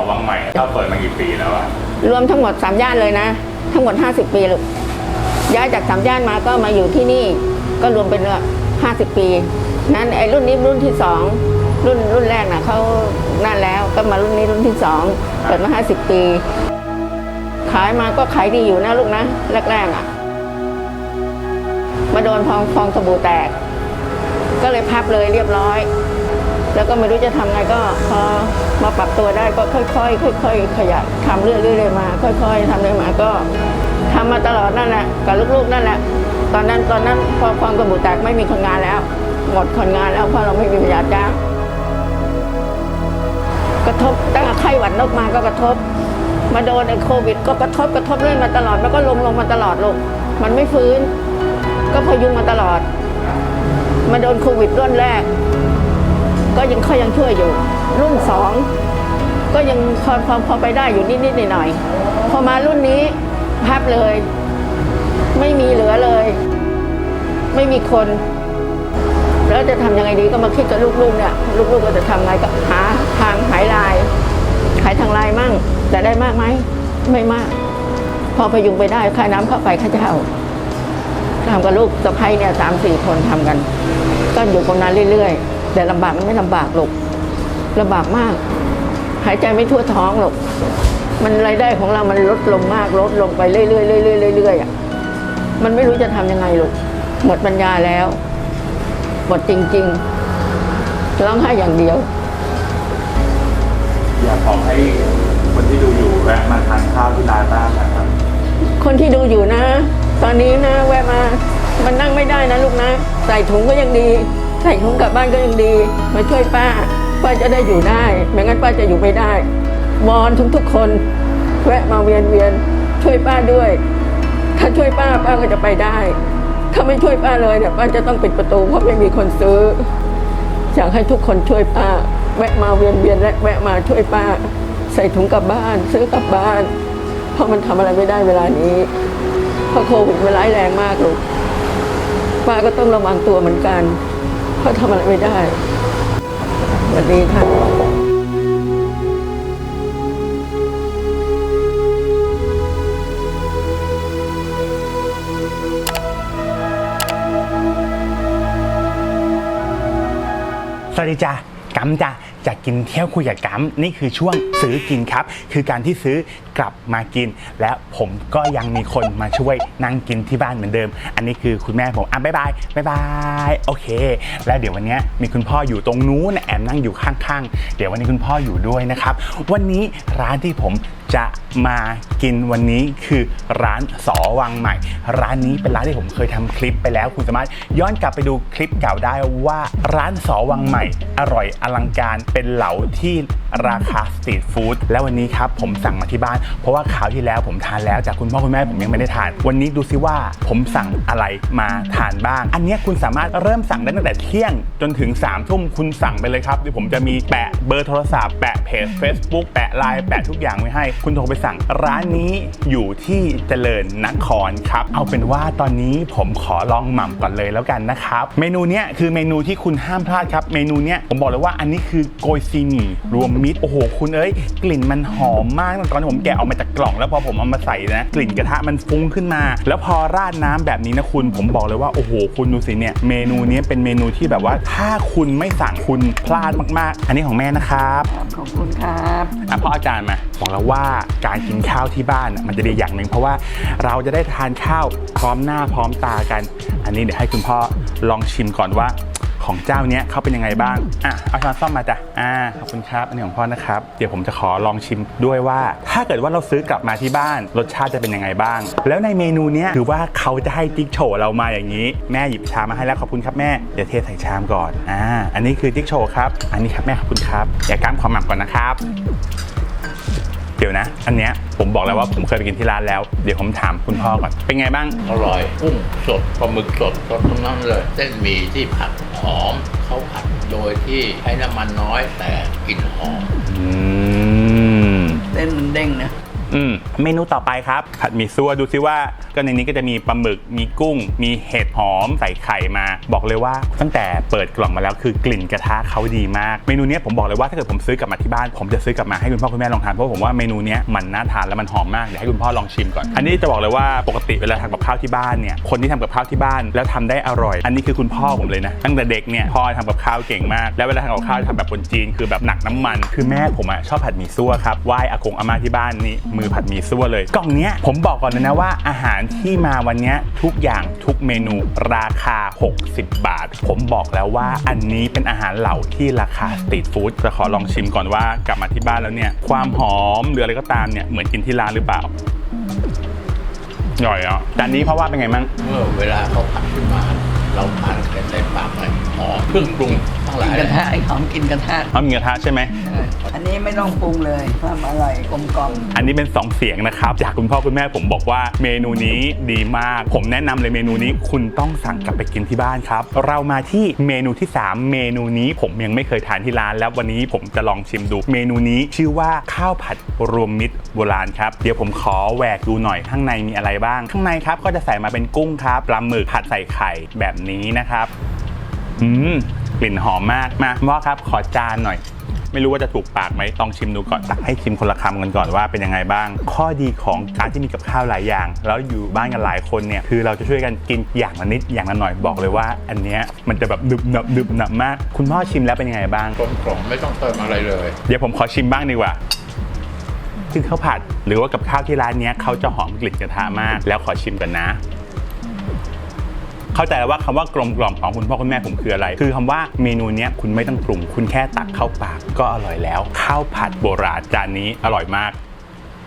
เขาวังใหม่ถ้าเปิดมากี่ปีแล้วอะรวมทั้งหมดสามย่านเลยนะ ทั้งหมด 50 ปีลูกย้ายจากสามย่านมาก็มาอยู่ที่นี่ก็รวมเป็นห้าสิบปี นั้นไอ้รุ่นนี้รุ่นที่สองรุ่นรุ่นแรกนะเขานั่นแล้วก็มารุ่นนี้รุ่นที่สองเปิดมาห้าสิบปี ขายมาก็ขายดีอยู่นะลูกนะแรกๆอะ มาโดนฟองฟองสบู่แตก ก็เลยพับเลยเรียบร้อย แล้วก็ไม่รู้จะทำไงก็พอมาปรับตัวได้ก็ค่อยๆค่อย ๆ ขยันทำเรื่อยๆมา ค่อย ๆทำเรื่อยมาก็ทำมาตลอดนั่นแหละกับลูกๆนั่นแหละ ตอนนั้นตอนนั้นพอฟองสบู่แตกไม่มีคนงานแล้ว หมดคนงานแล้วเพราะเราไม่มีปัญญาจ้างกระทบตั้งแต่ไข้หวัดนกมาก็กระทบ มาโดนไอ้โควิด ก็กระทบกระทบเรื่อยมาตลอดแล้วก็ลงลงมาตลอดลงมันไม่ฟื้น ก็พยุงมาตลอด มาโดนโควิดรุ่นแรก ก็ยังเขายังช่วยอยู่ รุ่นสองก็ยังพอพอพอไปได้อยู่นิดๆหน่อยๆพอมารุ่นนี้พับเลย ไม่มีเหลือเลย ไม่มีคน แล้วจะทำยังไงดีก็มาคิดกับลูกๆเนี่ยลูกๆก็จะทำไงก็หาทางหายลายขายทางลน์มั่ง แต่ได้มากไหมไม่มาก พอพยุงไปได้ค่าน้ำค่าไฟค่าเช่าทำกับลูกสะพ้ยเนี่ยสามสี่คนทำกัน ก็อยู่ตรงนั้นเรื่อยๆ แต่ลำบากมันไม่ลำบากหรอกลำบากมาก หายใจไม่ทั่วท้องหรอกมันรายได้ของเรามันลดลงมากลดลงไปเรื่อยๆเรื่อยๆเรื่อยๆอะมันไม่รู้จะทำยังไงหรอกหมดปัญญาแล้ว หมดจริงๆร้องไห้อย่างเดียว อยากบอกให้คนที่ดูอยู่แวะมาทานข้าวที่ร้านบ้างนะครับ คนที่ดูอยู่นะ ตอนนี้นะ แวะมา มันนั่งไม่ได้นะลูกนะ ใส่ถุงก็ยังดี ใส่ถุงกลับบ้านก็ยังดี มาช่วยป้า ป้าจะได้อยู่ได้ ไม่งั้นป้าจะอยู่ไม่ได้วอนทุกๆคนแวะมาเวียนเวียนช่วยป้าด้วย ถ้าช่วยป้าป้าก็จะไปได้ ถ้าไม่ช่วยป้าเลยเนี่ยป้าจะต้องปิดประตู เพราะไม่มีคนซื้ออยากให้ทุกคนช่วยป้า แวะมาเวียนเวียนและแวะมาช่วยป้า ใส่ถุงกลับบ้าน ซื้อกลับบ้าน เพราะมันทำอะไรไม่ได้เวลานี้เพราะโควิดมันร้ายแรงมากลูกป้าก็ต้องระวังตัวเหมือนกัน เพราทำอะไรไม่ได้สวัสดีค่ะสวัสดีจ้ะ กัมจ้ะจะกินเที่ยวคุยกับกัมนี่คือช่วงซื้อกินครับ คือการที่ซื้อกลับมากิน และผมก็ยังมีคนมาช่วยนั่งกินที่บ้านเหมือนเดิม อันนี้คือคุณแม่ผมอะบ๊ายบายบ๊ายบายโอเค แล้วเดี๋ยววันนี้มีคุณพ่ออยู่ตรงนู้นแอมนั่งอยู่ข้างๆ เดี๋ยววันนี้คุณพ่ออยู่ด้วยนะครับ วันนี้ร้านที่ผม จะมากินวันนี้คือร้านสอวังใหม่ ร้านนี้เป็นร้านที่ผมเคยทำคลิปไปแล้ว คุณสามารถย้อนกลับไปดูคลิปเก่าได้ว่าร้านสอวังใหม่ อร่อยอลังการเป็นเหลาที่ราคาสตรีทฟู้ดแล้ววันนี้ครับผมสั่งมาที่บ้าน เพราะว่าคราวที่แล้วผมทานแล้วจากคุณพ่อคุณแม่ผมยังไม่ได้ทาน วันนี้ดูซิว่าผมสั่งอะไรมาทานบ้าง อันนี้คุณสามารถเริ่มสั่งได้ตั้งแต่เที่ยงจนถึง3ามทุ่มคุณสั่งไปเลยครับเดี๋ยวผมจะมีแปะเบอร์โทรศัพท์แปะเพจ Facebook แปะไลน์แปะทุกอย่างไว้ให้คุณโทรไปสั่งร้านนี้อยู่ที่เจริญนครครับ เอาเป็นว่าตอนนี้ผมขอลองหม่ำก่อนเลยแล้วกันนะครับ เมนูเนี้ยคือเมนูที่คุณห้ามพลาดครับ เมนูเนี้ยผมบอกเลยว่าอันนี้คือโกยซีหมี่รวมมิตรโอ้โหคุณเอ้ย กลิ่นมันหอมมากตอนที่ผมแกะออกมาจากกล่อง แล้วพอผมเอามาใส่นะ กลิ่นกระทะมันฟุ้งขึ้นมา แล้วพอราดน้ำแบบนี้นะคุณ ผมบอกเลยว่าโอ้โหคุณดูสิเนี่ยเมนูนี้เป็นเมนูที่แบบว่าถ้าคุณไม่สั่งคุณพลาดมาก ๆ อันนี้ของแม่นะครับขอบคุณครับอะพ่ออาจารย์มาบอกแล้วว่าการกินข้าวที่บ้านมันจะดีอย่างหนึ่งเพราะว่าเราจะได้ทานข้าวพร้อมหน้าพร้อมตากัน อันนี้เดี๋ยวให้คุณพ่อลองชิมก่อนว่าของเจ้าเนี้ยเขาเป็นยังไงบ้าง อะ เอาช้อนซ่อมมาจ้ะ อ่า ขอบคุณครับ อันนี้ของพ่อนะครับ เดี๋ยวผมจะขอลองชิมด้วยว่า ถ้าเกิดว่าเราซื้อกลับมาที่บ้าน รสชาติจะเป็นยังไงบ้าง แล้วในเมนูเนี้ยคือว่าเขาจะให้จิ๊กโฉเรามาอย่างนี้ แม่หยิบชามมาให้แล้วขอบคุณครับแม่ เดี๋ยวเทใส่ชามก่อน อ่า อันนี้คือจิ๊กโฉครับ อันนี้ครับแม่ขอบคุณครับ อย่าก้ามความหมักก่อนนะครับ เดี๋ยวนะ อันเนี้ยผมบอกแล้วว่าผมเคยไปกินที่ร้านแล้ว เดี๋ยวผมถามคุณพ่อก่อน เป็นไงบ้าง อร่อยกุ้งสดปลาหมึกสดสดทั้งนั้นเลยเส้นหมี่ที่ผัดหอมเขาผัดโดยที่ใช้น้ำมันน้อยแต่กลิ่นหอม อืม เส้นมันเด้งนะ อืมเมนูต่อไปครับ ผัดหมี่ซั่วดูซิว่า ก็ในนี้ก็จะมีปลาหมึกมีกุ้ง มีเห็ดหอมใส่ไข่มา บอกเลยว่า ตั้งแต่เปิดกล่องมาแล้วคือกลิ่นกระทะเขาดีมาก เมนูเนี้ยผมบอกเลยว่าถ้าเกิดผมซื้อกลับมาที่บ้าน ผมจะซื้อกลับมาให้คุณพ่อคุณแม่ลองทานเพราะผมว่าเมนูเนี้ยมันน่าทานและมันหอมมากเดี๋ยวให้คุณพ่อลองชิมก่อน อันนี้จะบอกเลยว่าปกติเวลาทำกับข้าวที่บ้านเนี่ยคนที่ทำกับข้าวที่บ้านแล้วทำได้อร่อย อันนี้คือคุณพ่อผมเลยนะตั้งแต่เด็กเนี่ยพ่อทำกับข้าวเก่งมาก แล้วเวลาทำกับข้าวทำแบบคนจีนคือแบบหนักน้ำมัน คือแม่ผมอะชอบผัดหมี่ซั่วครับไหว้อากงอาม่าที่บ้านนี่มือผัดหมี่ซั่วเลย กล่องเนี้ยผมบอกก่อนเลยนะว่าอาหารที่มาวันเนี้ยทุกอย่างทุกเมนูราคา 60 บาท ผมบอกแล้วว่าอันนี้เป็นอาหารเหล่าที่ราคาสตรีทฟู้ดจะขอลองชิมก่อนว่ากลับมาที่บ้านแล้วเนี่ยความหอมหรืออะไรก็ตามเนี่ยเหมือนกินที่ร้านหรือเปล่าอร่อยอะจานนี้เพราะว่าเป็นไงมั่งเมื่อเวลาเขาผัดขึ้นมา เราทานกันในปากเลยหอมเครื่องปรุงทั้งหกิลานยกระทะไอ้หอมกินกระทะเอามีกระทะใช่ไหม อันนี้ไม่ต้องปรุงเลยความอร่อยกลมกล่อมอันนี้เป็น 2 เสียงนะครับ จากคุณพ่อคุณแม่ผมบอกว่าเมนูนี้ดีมาก ผมแนะนำเลยเมนูนี้คุณต้องสั่งกลับไปกินที่บ้านครับ เรามาที่เมนูที่ 3 เมนูนี้ผมยังไม่เคยทานที่ร้าน แล้ววันนี้ผมจะลองชิมดู เมนูนี้ชื่อว่าข้าวผัดรวมมิตรโบราณครับเดี๋ยวผมขอแหวกดูหน่อยข้างในมีอะไรบ้าง ข้างในครับก็จะใส่มาเป็นกุ้งครับปลาหมึกผัดใส่ไข่แบบนี้นะครับอืมกลิ่นหอมมากมาพ่อครับขอจานหน่อย ไม่รู้ว่าจะถูกปากไหมต้องชิมดูก่อนตักให้ชิมคนละคำกันก่อนว่าเป็นยังไงบ้าง ข้อดีของการที่มีกับข้าวหลายอย่าง แล้วอยู่บ้านกันหลายคนเนี่ยคือเราจะช่วยกันกินอย่างละนิดอย่างละหน่อยบอกเลยว่า อันเนี้ยมันจะแบบดึบหนับดึบหนับมาก คุณพ่อชิมแล้วเป็นยังไงบ้าง กลมกล่อมไม่ต้องเติมอะไรเลย เดี๋ยวผมขอชิมบ้างดีกว่าคือข้าวผัดหรือว่ากับข้าวที่ร้านเนี้ยเขาจะหอมกลิ่นกระทะมาก แล้วขอชิมกันนะ เข้าใจแล้วว่าคำว่ากลมกล่อมของคุณพ่อคุณแม่ผมคืออะไร คือคำว่าเมนูนี้คุณไม่ต้องปรุง คุณแค่ตักเข้าปากก็อร่อยแล้ว ข้าวผัดโบราณจานนี้อร่อยมาก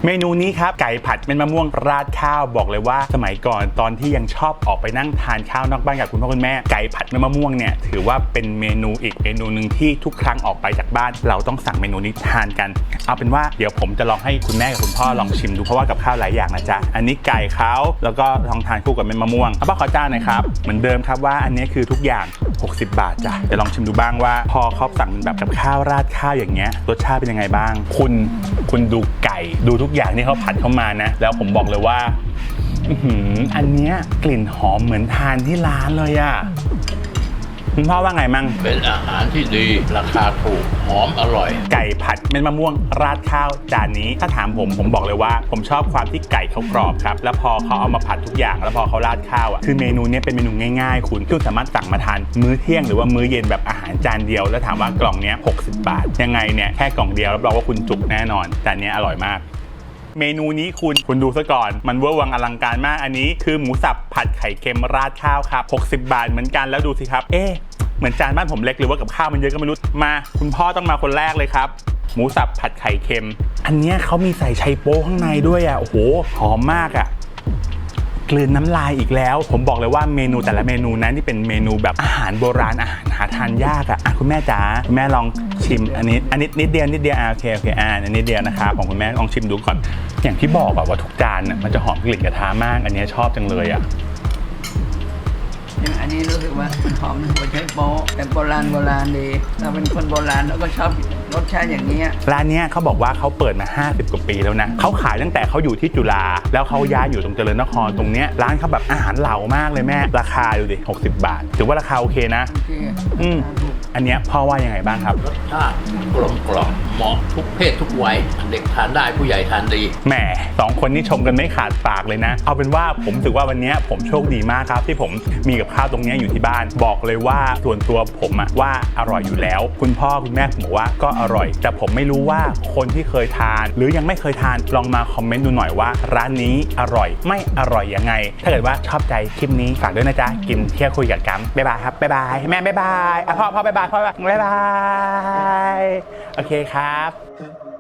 เมนูนี้ครับไก่ผัดเป็นมะม่วงราดข้าวบอกเลยว่า สมัยก่อนตอนที่ยังชอบออกไปนั่งทานข้าวนอกบ้านกับคุณพ่อคุณแม่ไก่ผัดเป็นมะม่วงเนี่ยถือว่าเป็นเมนูอีกเมนูหนึ่งที่ทุกครั้งออกไปจากบ้าน เราต้องสั่งเมนูนี้ทานกัน เอาเป็นว่าเดี๋ยวผมจะลองให้คุณแม่กับคุณพ่อลองชิมดูเพราะว่ากับข้าวหลายอย่างนะจ๊ะอันนี้ไก่เขาแล้วก็ลองทานคู่กับเป็นมะม่วงเอาป้าขอจ้านหน่อยครับเหมือนเดิมครับว่าอันนี้คือทุกอย่าง 60 บาทจ้ะเดี๋ยวลองชิมดูบ้างว่า พอเขาสั่งแบบกับข้าวราดข้าวอย่างเงี้ยรสชาติเป็นยังไงบ้าง คุณคุณดูไก่ดูทุกอย่างที่เขาผัดเข้ามานะ แล้วผมบอกเลยว่าอื้อหืออันเนี้ยกลิ่นหอมเหมือนทานที่ร้านเลยอะคุณพ่อว่าไงมั่งเป็นอาหารที่ดีราคาถูกหอมอร่อย ไก่ผัดเม็ดมะม่วงราดข้าวจานนี้ถ้าถามผมผมบอกเลยว่า ผมชอบความที่ไก่เขากรอบครับ แล้วพอเขาเอามาผัดทุกอย่าง แล้วพอเขาราดข้าวอะคือเมนูเนี้ยเป็นเมนูง่ายๆ คุณคุณสามารถสั่งมาทานมื้อเที่ยงหรือว่ามื้อเย็นแบบอาหารจานเดียว แล้วถามว่ากล่องเนี้ย60 บาท ยังไงเนี่ยแค่กล่องเดียวรับรองว่าคุณจุกแน่นอนจานเนี้ยอร่อยมาก เมนูนี้คุณคุณดูซะก่อน มันเวอร์วังอลังการมากอันนี้ คือหมูสับผัดไข่เค็มราดข้าวครับ 60 บาทเหมือนกันแล้วดูสิครับ เอ๊ะเหมือนจานบ้านผมเล็กหรือว่ากับข้าวมันเยอะก็ไม่รู้มา คุณพ่อต้องมาคนแรกเลยครับหมูสับผัดไข่เค็ม อันเนี้ยเขามีใส่ไชโป๊ข้างในด้วยอะโอ้โหหอมมากอะ กลืนน้ำลายอีกแล้ว ผมบอกเลยว่าเมนูแต่ละเมนูนั้นที่เป็นเมนูแบบอาหารโบราณอาหารหาทานยากอะอะคุณแม่จ๋าคุณแม่ลองชิมอันนี้อันนี้นิดเดียวนิดเดียวอะโอเคโอเคอ่านนิดเดียวนะครับของคุณแม่ลองชิมดูก่อน อย่างที่บอกอะว่าทุกจานน่ะมันจะหอมกลิ่นกระทะมาก อันนี้ชอบจังเลยอะ กว่ามันหอมหัวใช้โป๊ะแต่โบราณโบราณดีเราเป็นคนโบราณเราก็ชอบรสชาติอย่างนี้ยร้านเนี้ยเขาบอกว่าเขาเปิดมา 50 กว่าปีแล้วนะเขาขายตั้งแต่เขาอยู่ที่จุฬาแล้วเขาย้ายอยู่ตรงเจริญนครตรงเนี้ยร้านเขาแบบอาหารเหลามากเลยแม่ ราคาดูดิ60 บาท ถือว่าราคาโอเคนะ โอเคอืม อันเนี้ยพ่อว่ายังไงบ้างครับ รสชาติกลมกล่อมเหมาะทุกเพศทุกวัยเด็กทานได้ผู้ใหญ่ทานดี แหมสองคนนี้ชมกันไม่ขาดปากเลยนะ เอาเป็นว่าผมถือว่าวันนี้ผมโชคดีมากครับ ที่ผมมีกับข้าวตรงนี้อยู่ที่บ้าน บอกเลยว่าส่วนตัวผมอะว่าอร่อยอยู่แล้ว คุณพ่อคุณแม่ผมบอกว่าก็อร่อย แต่ผมไม่รู้ว่าคนที่เคยทาน หรือยังไม่เคยทานลองมาคอมเมนต์ดูหน่อยว่า ร้านนี้อร่อยไม่อร่อยยังไง ถ้าเกิดว่าชอบใจคลิปนี้ฝากด้วยนะจ๊ะกินเที่ยวคุยกับกัมบ๊ายบายครับบ๊ายบายแม่บ๊ายบายอะพ่อพ่อบ๊ายบายพ่อบ๊ายบายบ๊ายบายโอเคครับ